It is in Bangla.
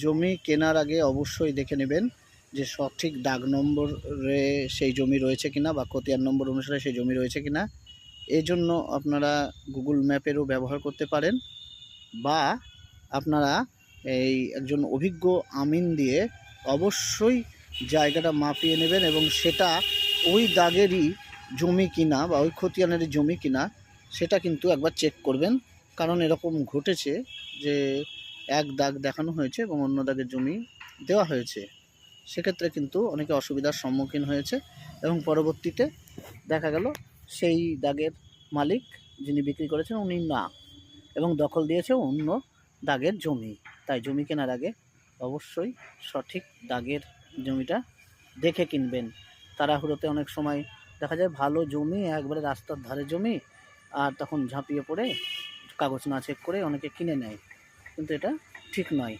জমি কেনার আগে অবশ্যই দেখে নেবেন যে সঠিক দাগ নম্বরে সেই জমি রয়েছে কিনা বা খতিয়ান নম্বর অনুসারে সেই জমি রয়েছে কিনা। এই জন্য আপনারা গুগল ম্যাপেরও ব্যবহার করতে পারেন বা আপনারা এই একজন অভিজ্ঞ আমিন দিয়ে অবশ্যই জায়গাটা মাপিয়ে নেবেন এবং সেটা ওই দাগেরই জমি কিনা বা ওই খতিয়ানেরই জমি কিনা, সেটা কিন্তু একবার চেক করবেন। কারণ এরকম ঘটেছে যে এক দাগ দেখানো হয়েছে এবং অন্য দাগের জমি দেওয়া হয়েছে। সেক্ষেত্রে কিন্তু অনেকে অসুবিধার সম্মুখীন হয়েছে এবং পরবর্তীতে দেখা গেল সেই দাগের মালিক যিনি বিক্রি করেছেন উনি না এবং দখল দিয়েছে অন্য দাগের জমি। তাই জমি কেনার আগে অবশ্যই সঠিক দাগের জমিটা দেখে কিনবেন। তাড়াহুড়োতে অনেক সময় দেখা যায় ভালো জমি, একবারে রাস্তার ধারে জমি, আর তখন ঝাঁপিয়ে পড়ে, কাগজ না চেক করে অনেকে কিনে নেয়। কিন্তু এটা ঠিক নয়।